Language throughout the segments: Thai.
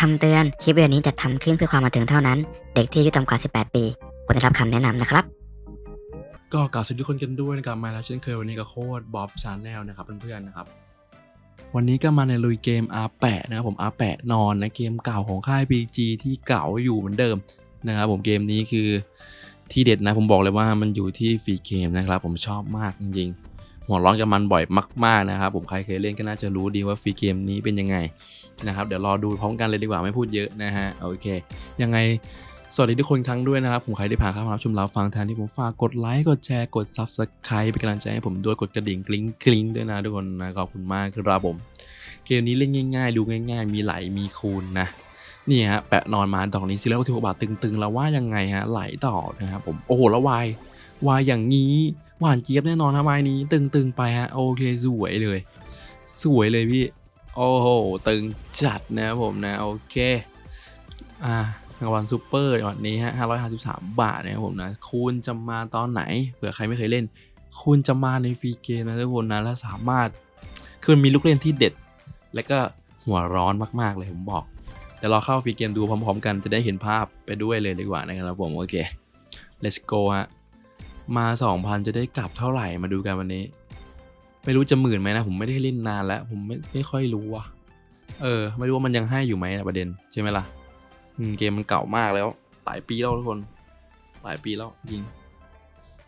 คำเตือน คลิปวิดีโอนี้จะทำขึ้นเพื่อความบันเทิงเท่านั้น เด็กที่อายุต่ำกว่า 18 ปีควรได้รับคำแนะนำนะครับ ก็กล่าวสวัสดีทุกคนกันด้วยนะครับมาแล้วเช่นเคยวันนี้ก็โคตรบ๊อบชาแนลนะครับเพื่อนๆนะครับ วันนี้ก็มาในลุยเกม R8 นะครับผม R8 นอนนะเกมเก่าของค่าย PG ที่เก่าอยู่เหมือนเดิมนะครับผมเกมนี้คือที่เด็ดนะผมบอกเลยว่ามันอยู่ที่ฟรีเกมนะครับผมชอบมากจริงๆ หัวร้อนกับมันบ่อยมากๆนะครับ ผมใครเคยเล่นก็น่าจะรู้ดีว่าฟรีเกมนี้เป็นยังไงนะครับ เดี๋ยวรอดูพร้อมกันเลยดีกว่าไม่พูดเยอะนะฮะโอเค ยังไงสวัสดีทุกคนครั้งด้วยนะครับ ผมใครที่ผ่านเข้ามารับชมเราฟังแทนที่ผมฝากกดไลค์กดแชร์กด Subscribe เป็นกำลังใจให้ผมด้วยกดกระดิ่งกริ๊งกริ๊งด้วยนะทุกคนนะขอบคุณมากครับผม เกมนี้เล่นง่าย ๆ ดูง่าย ๆ มีไหลมีคูณนะนี่ฮะแปะนอนมาดอกนี้สิแล้วที่หกบาทตึงๆ แล้วว่ายังไงฮะไหลต่อนะครับผมโอ้โหแล้ววายวายอย่างนี้ หวานเจี๊ยบแน่นอนนะวายนี้ ตึงๆไปฮะโอเคสวยเลย สวยเลยพี่ โอ้โห ตึงจัดนะผมนะ โอเค อ่ารางวัลซูเปอร์วันนี้ฮะ553 บาทนะครับผมนะคูณจะมาตอนไหนเผื่อใครไม่เคยเล่น คูณจะมาในฟรีเกมนะทุกคนนะแล้วสามารถคือมันมีลูกเล่นที่เด็ด และก็หัวร้อนมากๆเลยผมบอกเดี๋ยวเราเข้าฟรีเกมดูพร้อม ๆ กันจะได้เห็นภาพไปด้วยเลยดีกว่านะครับผม โอเค let's go ฮะ มา 2,000 จะได้กลับเท่าไหร่มาดูกันวันนี้ ไม่รู้จะหมื่นไหมนะ ผมไม่ได้เล่นนานแล้ว ผมไม่ไม่ค่อยรู้ว่ะเออ ไม่รู้ว่ามันยังให้อยู่ไหมนะประเด็นใช่ไหมล่ะเกมมันเก่ามากแล้ว หลายปีแล้วทุกคน หลายปีแล้วจริง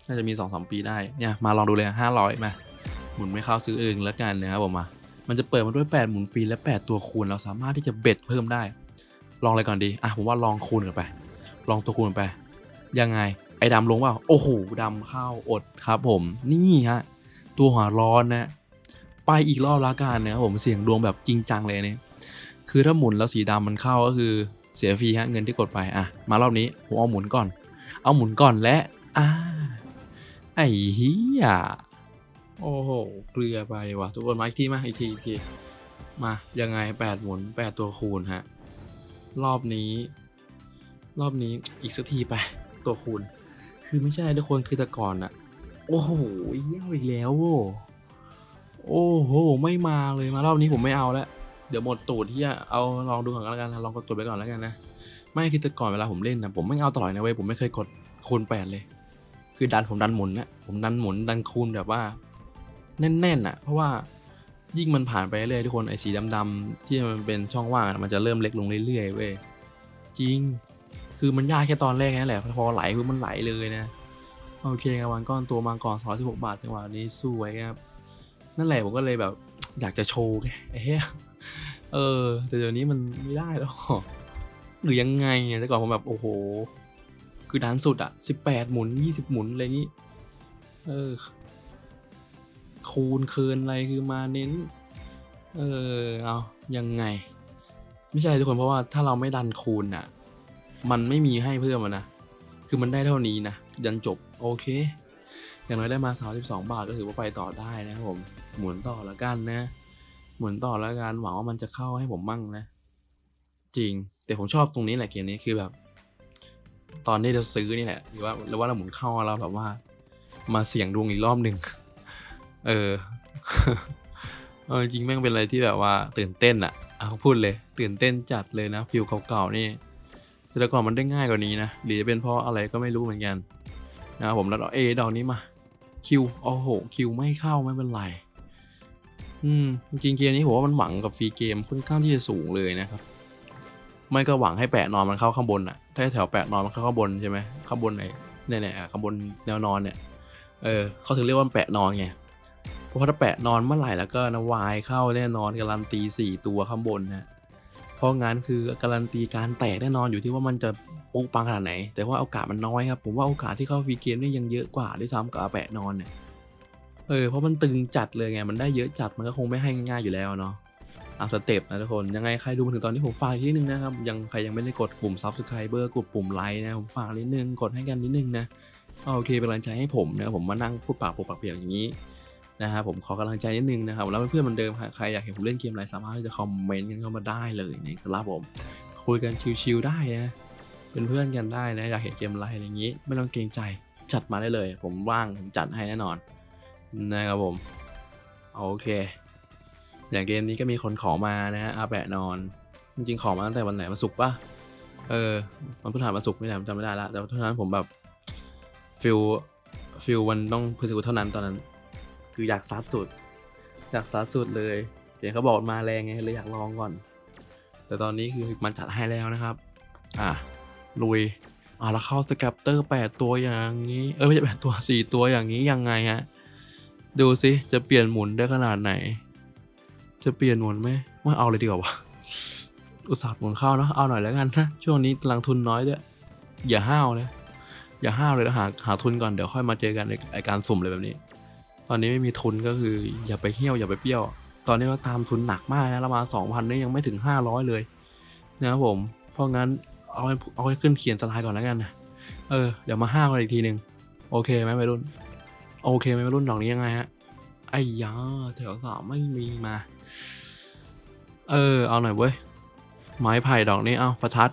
น่าจะมีสองสามปีได้เนี่ยมาลองดูเลยห้าร้อยมาหมุนไม่เข้าซื้อเองแล้วกันนะครับผมมามันจะเปิดมาด้วย 8 หมุนฟรีและ 8 ตัวคูณ เราสามารถที่จะเบ็ดเพิ่มได้ ลองอะไรก่อนดี อะผมว่าลองคูณกันไป ลองตัวคูณไป ยังไง ไอ้ดำลงเปล่าโอ้โหดำเข้าอดครับผม นี่ฮะ ตัวหัวร้อนนะ ไปอีกรอบละกันนะครับผมเสี่ยงดวงแบบจริงจังเลยเนี่ยคือถ้าหมุนแล้วสีดำมันเข้าก็คือเสียฟรีฮะเงินที่กดไปอะมารอบนี้ผมเอาหมุนก่อน เอาหมุนก่อนและอ่าไอ้เหี้ยโอ้โหเกลือไปว่ะทุกคนมาอีกทีมาอีกทีอีกทีมายังไงแปดหมุนแปดตัวคูณฮะรอบนี้ รอบนี้อีกสักทีไปตัวคูณ คือไม่ใช่ทุกคนคือแต่ก่อนอะโอ้โหเยี่ยมอีกแล้วโว้โอ้โห ไม่มาเลยมารอบนี้ผมไม่เอาแล้วเดี๋ยวหมดตูดที่จะเอาลองดูก่อนแล้วกันนะลองกดกดไปก่อนแล้วกันนะไม่คือแต่ก่อนเวลาผมเล่นนะผมไม่เอาตลอดนะเว้ยผมไม่เคยกดคูณแปดเลย คือดันผมดันหมุนนะผมดันหมุนดันคูณแบบว่า แน่นๆอะ เพราะว่ายิ่งมันผ่านไปเรื่อยทุกคนไอ้สีดำๆที่มันเป็นช่องว่างมันจะเริ่มเล็กลงเรื่อยๆเว้ยจริง คือมันยากแค่ตอนแรกแค่นั้นแหละพอไหลปุ๊บมันไหลเลยนะโอเคครับวันก้อนตัวมาก่อนสองที่หกบาทจังหวะนี้สวยครับ นั่นแหละผมก็เลยแบบอยากจะโชว์ไงไอ้เหี้ยเออ แต่เดี๋ยวนี้มันไม่ได้แล้วหรือยังไงเนี่ยแต่ก่อนผมแบบโอ้โห คือดันสุดอะสิบแปดหมุนยี่สิบหมุนอะไรอย่างนี้ เออ คูณคืนอะไรคือมาเน้น เออ เอายังไง ไม่ใช่ทุกคนเพราะว่าถ้าเราไม่ดันคูณอะ มันไม่มีให้เพิ่มนะ คือมันได้เท่านี้นะ ยันจบ โอเค อย่างน้อยได้มา 32 บาทก็ถือว่าไปต่อได้นะครับผม หมุนต่อล้วกันนะ หมุนต่อล้วกันหวังว่ามันจะเข้าให้ผมมั่งนะ จริง แต่ผมชอบตรงนี้แหละเกมนี้คือแบบ ตอนที่เราซื้อนี่แหละ หรือว่าหรือว่าเราหมุนเข้าแล้วแบบว่า มาเสี่ยงดวงอีกรอบหนึ่ง เออเออจริงแม่งเป็นอะไรที่แบบว่าตื่นเต้นอะเอาพูดเลย ตื่นเต้นจัดเลยนะฟิลเก่าๆนี่ แต่ก่อนมันได้ง่ายกว่านี้นะหรือจะเป็นเพราะอะไรก็ไม่รู้เหมือนกันนะครับผมแล้วเอดอกนี้มาคิวโอ้โหคิวไม่เข้าไม่เป็นไรอืมจริงเกมนี้ผมว่ามันหวังกับฟรีเกมค่อนข้างที่จะสูงเลยนะครับไม่ก็หวังให้แปะนอนมันเข้าข้างบนอะถ้าแถวแปะนอนมันเข้าข้างบนใช่ไหมข้างบนไหนเนี่ยเนี่ยข้างบนแนวนอนเนี่ยเออเขาถึงเรียกว่าแปะนอนไงเพราะถ้าแปะนอนเมื่อไหร่แล้วก็นะวายเข้าแน่นอนการันตีสี่ตัวข้างบนนะ เพราะงั้นคือการันตีการแตกแน่นอนอยู่ที่ว่ามันจะปุปังขนาดไหน แต่ว่าโอกาสมันน้อยครับ ผมว่าโอกาสที่เข้าฟรีเกมนี่ยังเยอะกว่าด้วยซ้ำกับแปะนอนเนี่ยเออเพราะมันตึงจัดเลยไงมันได้เยอะจัดมันก็คงไม่ให้ง่ายๆอยู่แล้วเนาะตามสเต็ปนะทุกคนยังไงใครดูมาถึงตอนนี้ผมฝากนิดนึงนะครับยังใครยังไม่ได้กดปุ่ม subscriber กดปุ่มไลค์นะผมฝากนิดนึงกดให้กันนิดนึงนะโอเคเป็นกำลังใจให้ผมนะผมมานั่งพูดปากปกปากเปียกอย่างนี้ นะครับผมขอกำลังใจนิดนึงนะครับแล้วเพื่อนๆเหมือนเดิมครับใครอยากเห็นผมเล่นเกมอะไรสามารถที่จะคอมเมนต์กันเข้ามาได้เลยนะครับผมคุยกันชิวๆได้นะเป็นเพื่อนกันได้นะอยากเห็นเกมอะไรอะไรอย่างนี้ ไม่ต้องเกรงใจจัดมาได้เลย ผมว่างผมจัดให้แน่นอนนะครับผมโอเค อย่างเกมนี้ก็มีคนขอมานะฮะอาแปะนอน จริงๆขอมาตั้งแต่วันไหนวันศุกร์ปะเออวันพฤหัสวันศุกร์ไม่แหละจำไม่ได้ละแต่ว่าเท่านั้นผมแบบฟิลฟิลวันต้องพฤศจิกาเท่านั้นตอนนั้น คืออยากซัดสุด อยากซัดสุดเลยเห็นเขาบอกมาแรงไงเลยอยากลองก่อน แต่ตอนนี้คือมันจัดให้แล้วนะครับ อะลุยอะแล้วเข้าสแกปเตอร์แปดตัวอย่างนี้ เออไม่ใช่แปดตัวสี่ตัวอย่างนี้ยังไงฮะดูสิจะเปลี่ยนหมุนได้ขนาดไหน จะเปลี่ยนหมุนไหมว่าเอาเลยดีกว่าวะอุตส่าห์หมุนเข้าเนอะเอาหน่อยแล้วกันนะช่วงนี้กำลังทุนน้อยด้วยอย่าห้าวเลยอย่าห้าวเลยแล้วหาหาทุนก่อนเดี๋ยวค่อยมาเจอกันในไอการสุ่มเลยแบบนี้ ตอนนี้ไม่มีทุนก็คือ อย่าไปเที่ยวอย่าไปเปรี้ยว ตอนนี้ก็ตามทุนหนักมากนะเรามาสองพันนี่ยังไม่ถึงห้าร้อยเลยนะครับผม เพราะงั้นเอาให้เอาให้ขึ้นเขียนตารางก่อนแล้วกันนะเออเดี๋ยวมาห้ากันอีกทีหนึ่งโอเคไหมวัยรุ่น โอเคไหมวัยรุ่นดอกนี้ยังไงฮะไอ้ยาแถวสามไม่มีมา เออ เอาหน่อยเว้ย ไม้ไผ่ดอกนี้เอาประทัด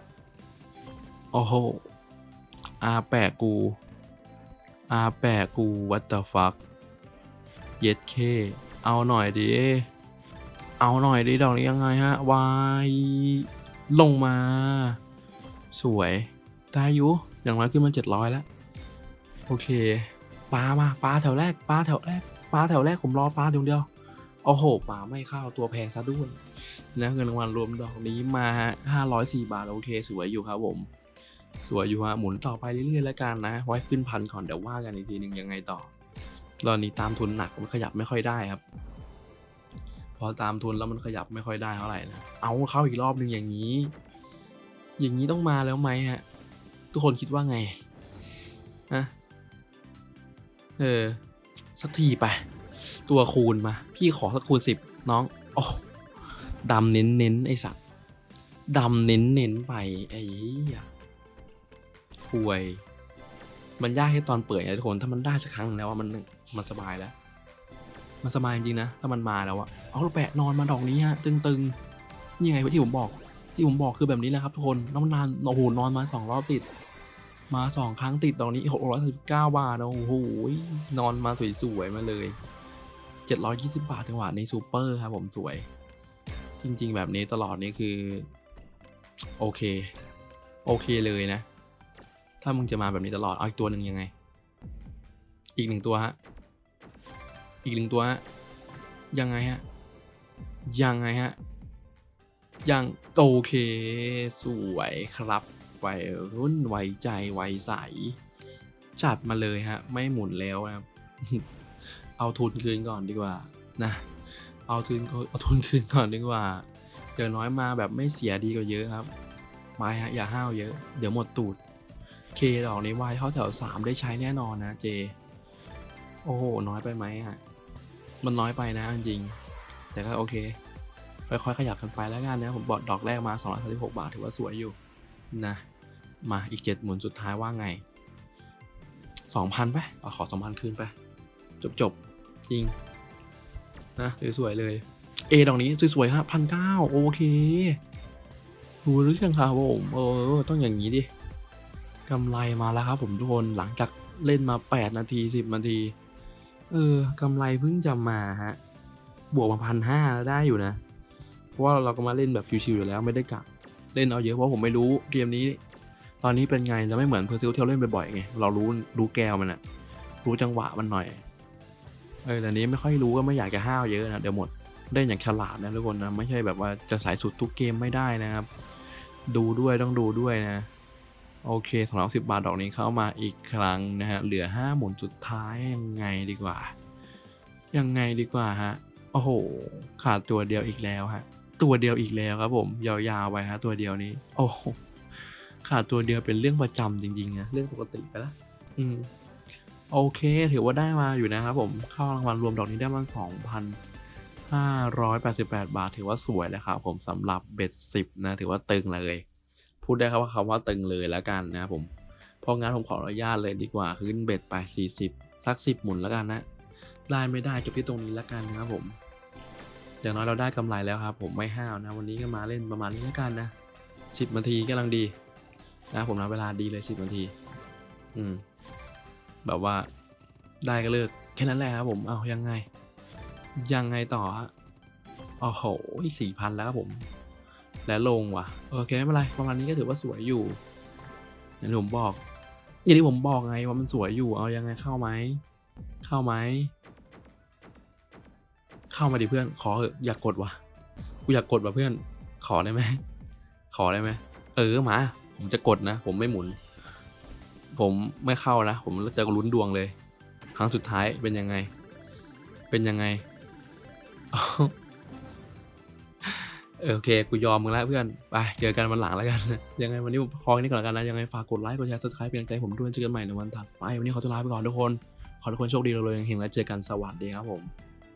โอ้โหอาแปะกูอาแปะกู what the fuck เย็ดเค เอาหน่อยดิ เอาหน่อยดิดอกนี้ยังไงฮะ วาย ลงมา สวยได้อยู่อย่างน้อยขึ้นมาเจ็ดร้อยแล้ว โอเคปลามาปลาแถวแรกปลาแถวแรกปลาแถวแรกผมรอปลาเดียวเดียวโอ้โหปลาไม่เข้าตัวแพงซะด้วยนะเงินรางวัลรวมดอกนี้มาห้าร้อยสี่บาท โอเค สวยอยู่ครับผม สวยอยู่ฮะหมุนต่อไปเรื่อยๆแล้วกันนะ ไว้ขึ้นพันก่อนเดี๋ยวว่ากันอีกทีหนึ่งยังไงต่อ ตอนนี้ตามทุนหนักมันขยับไม่ค่อยได้ครับ พอตามทุนแล้วมันขยับไม่ค่อยได้เท่าไหร่นะเอาเข้าอีกรอบหนึ่งอย่างนี้ อย่างนี้ต้องมาแล้วไหมฮะ ทุกคนคิดว่าไงฮะเออสักทีไป ตัวคูณมา พี่ขอสักคูณสิบน้องโอ้ดำเน้นเน้นไอสัตว์ดำเน้นเน้นไปไอ้เหี้ยคุย มันยากแค่ตอนเปิดไงทุกคนถ้ามันได้สักครั้งหนึ่งแล้วว่ามันมันสบายแล้ว มันสบายจริงนะ ถ้ามันมาแล้วอะเอาลูกแปะนอนมาดอกนี้ฮะตึงๆนี่ไงที่ผมบอก ที่ผมบอกคือแบบนี้แหละครับทุกคนแล้วมันานโอ้โหนอนมาสองรอบติด มาสองครั้งติดตอนนี้หกร้อยสิบเก้าบาทโอ้โหนอนมาสวยๆมาเลยเจ็ดร้อยยี่สิบาทจังหวะนี้ซูเปอร์ครับผมสวย จริง ๆ แบบนี้ตลอดนี่คือ โอเค โอเคเลยนะ ถ้ามึงจะมาแบบนี้ตลอด เอาอีกตัวหนึ่งยังไง อีกหนึ่งตัวฮะ อีกหนึ่งตัวฮะ ยังไงฮะ ยังไงฮะ ยังโอเค สวยครับวัยรุ่นไวใจไวใส จัดมาเลยฮะ ไม่หมุนแล้วครับ เอาทุนคืนก่อนดีกว่า นะ เอาทุนเอาทุนคืนก่อนดีกว่าอย่างน้อยมาแบบไม่เสียดีกว่าเยอะครับ ไม่ฮะ อย่าห้าวเยอะ เดี๋ยวหมดตูด เคดอกนี้วายเข้าแถวสามได้ใช้แน่นอนนะเจ โอ้โห น้อยไปไหมฮะ มันน้อยไปนะจริง แต่ก็โอเค ค่อยๆขยับกันไปแล้วกันนะ ผมบอกดอกแรกมา 236 บาทถือว่าสวยอยู่นะ มาอีกเจ็ดหมุนสุดท้ายว่าไง 2,000ไปเอาขอ 2,000 คืนไปจบจบๆ จริง นะสวยๆเลย เอดอกนี้สวยๆฮะพันเก้าโอเคดูหรือยังครับผมเออต้องอย่างนี้ดิ กำไรมาแล้วครับผมทุกคนหลังจากเล่นมา 8 นาที 10 นาที เออกำไรเพิ่งจะมาฮะ บวกมาพันห้าได้อยู่นะ เพราะว่าเราก็มาเล่นแบบชิวๆอยู่แล้วไม่ได้กะเล่นเอาเยอะเพราะผมไม่รู้เกมนี้ ตอนนี้เป็นไงจะไม่เหมือนเพอร์ซิลที่เราเล่นบ่อยๆไงเรารู้รู้แกวมันอะรู้จังหวะมันหน่อยเออแต่นี้ไม่ค่อยรู้ก็ไม่อยากจะห้าวเยอะนะเดี๋ยวหมดเล่นอย่างฉลาดนะทุกคนนะไม่ใช่แบบว่าจะสายสุดทุกเกมไม่ได้นะครับ ดูด้วยต้องดูด้วยนะ โอเคสองร้อยสิบบาทดอกนี้เข้ามาอีกครั้งนะฮะ เหลือห้าหมุนสุดท้ายยังไงดีกว่า ยังไงดีกว่าฮะ โอ้โห ขาดตัวเดียวอีกแล้วฮะ ตัวเดียวอีกแล้วครับผม ยาวๆไปฮะ ตัวเดียวนี้ โอ้โห ขาดตัวเดียวเป็นเรื่องประจำจริงๆนะเรื่องปกติไปละ อืม โอเค ถือว่าได้มาอยู่นะครับผม เข้ารางวัลรวมดอกนี้ได้มาสองพันห้าร้อยแปดสิบแปดบาท ถือว่าสวยเลยครับผมสำหรับเบ็ดสิบนะ ถือว่าตึงเลย พูดได้ครับว่าคำว่าตึงเลยแล้วกันนะครับผมเพราะงั้นผมขออนุญาตเลยดีกว่าขึ้นเบ็ดไปสี่สิบสักสิบหมุนแล้วกันนะ ได้ไม่ได้จบที่ตรงนี้แล้วกันนะครับผม อย่างน้อยเราได้กำไรแล้วครับ ผมไม่ห้าวนะ วันนี้ก็มาเล่นประมาณนี้แล้วกันนะสิบนาทีกำลังดีนะผมนะเวลาดีเลยสิบนาที อืม แบบว่าได้ก็เลิกแค่นั้นแหละครับผม เอายังไง ยังไงต่อฮะโอ้โหสี่พันแล้วครับผม และลงว่ะโอเคไม่เป็นไรประมาณนี้ก็ถือว่าสวยอยู่อย่างที่ผมบอก อย่างที่ผมบอกไงว่ามันสวยอยู่เอายังไงเข้าไหมเข้าไหมเข้ามาดิเพื่อนขออะอยากกดว่ะกูอยากกดว่ะเพื่อน ขอได้ไหมขอได้ไหมเออมา ผมจะกดนะ ผมไม่หมุน ผมไม่เข้านะผมจะลุ้นดวงเลย ครั้งสุดท้ายเป็นยังไง เป็นยังไง ออโอเคกูยอมมึงแล้วเพื่อนไปเจอกันวันหลังแล้วกัน ยังไงวันนี้ผมพอแค่นี้ก่อนแล้วกันนะยังไงฝากกดไลค์กดแชร์ subscribe เป็นกำลังใจผมด้วยเจอกันใหม่ในวันถัดไปวันนี้ขอตัวลาไปก่อนทุกคน ขอทุกคนโชคดีเลยๆเฮงๆและเจอกันสวัสดีครับผม